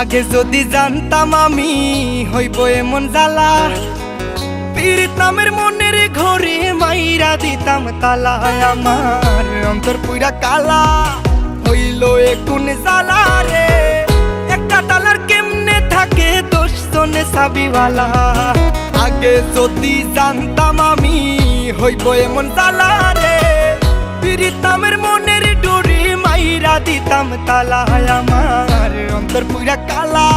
আগে যদি জানতাম আমি হইব এমন জ্বালা। পীড়িত নামের মনের ঘরে মাইরা দিতাম তালা আমার। অন্তর পুরা কালা হইল এ কোন জ্বালা রে। একটা তালার কেমনে থাকে দোষ জনে সাবিওয়ালা। আগে যদি জানতাম আমি হইব এমন জ্বালা রে। পীড়িত নামের মনের দিতাম তালা আমার অন্তর পুরা কালা।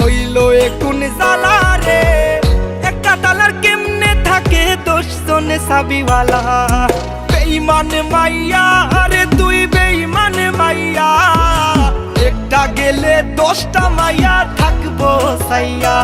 হইল এ কোন জ্বালা রে। একটা তালার কেমনে থাকে দোষ জনে সাবিওয়ালা। বেইমান মাইয়া আরে তুই বেইমান মাইয়া। একটা গেলে দশটা মাইয়া থাকব সাইয়া।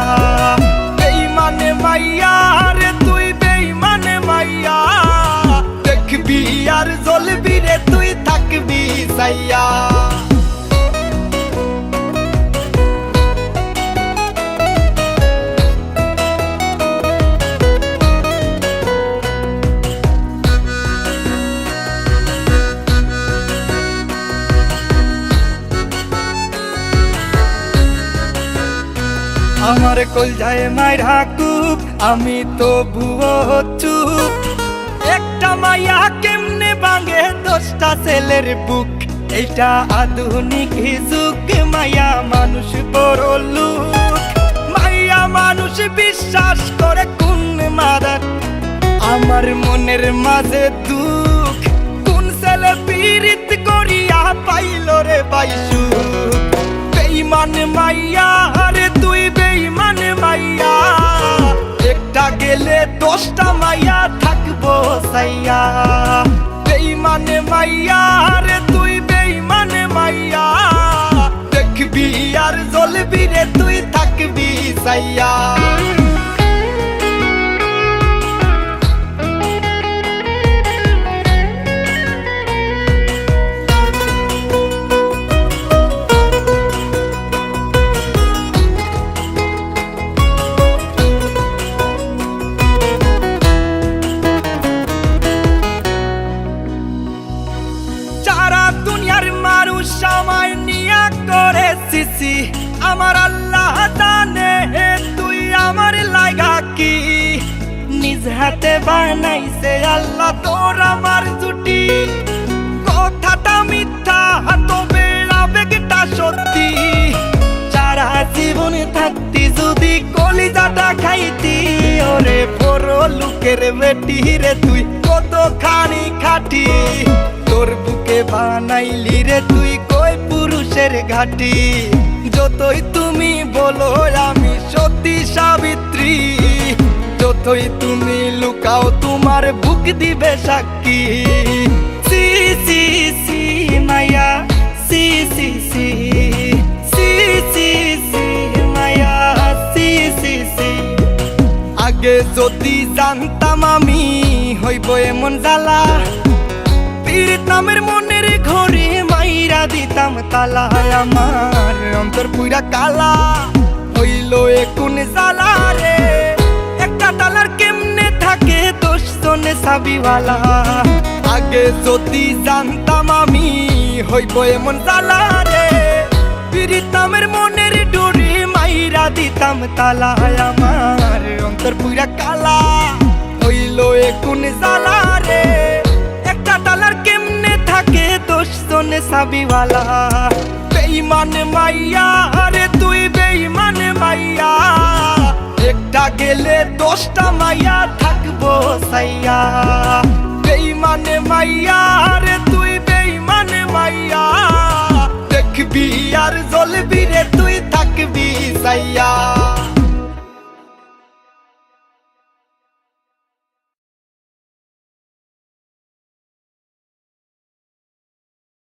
আমার কল যায় মায়ের কুপ, আমি তো ভুয়ো চুপ। একটা মাইয়া কেমনে বাঙে দশটা ছেলের বুক? এইটা আধুনিক যুগ মায়া মানুষ বড় মাইয়া মানুষ বিশ্বাস করে কোন মাদার? আমার মনের মাঝে দুঃখ, কোন ছেলে পীড়িত করিয়া পাইল রে পাইসু বেইমান মাইয়া, আরে তুই বেইমান মাইয়া। একটা গেলে দশটা মাইয়া থাকব সাইয়া বেইমান মাইয়া জ্বলবি রে আমার আল্লাহ জানে, তুই আমার লাগা কি? নিজ হাতে বানাইছে আল্লাহ তোর আমার জুটি। কথাটা মিথ্যা, তবে আবেগটা সত্যি। সারা জীবন থাকতি, যদি কলিজাটা খাইতি, ওরে বড় লোকের বেটি রে তুই কত খানি খাটি। তোর বুকে বানাইলি রে তুই ঘাটি, যতই তুমি বলো আমি সত্যি সাবিত্রী, যতই তুমি লুকাও তোমার বুক দিবে সাক্ষী। সি সি সি, মায়া, সি সি সি সি সি সি, মায়া, সি সি সি। আগে যদি জানতাম আমি হইব এমন জ্বালা তালা আমার, অন্তর পুরা কালা। হইল এ কোন জ্বালা রে। একটা তালার কেমনে থাকে দোষ জনে সাবিওয়ালা। আগে যদি জানতাম আমি, হইব এমন জ্বালা রে। পীড়িত নামের মনের ডোরে মাইরা দিতাম তালা আমার, অন্তর পুরা কালা। সাবিওয়ালা। বেইমান মাইয়া, আরে তুই বেইমান মাইয়া। একটা গেলে দশটা মাইয়া থাকব সাইয়া। বেইমান মাইয়া, আরে তুই বেইমান মাইয়া। দেখবি আর জ্বলবি রে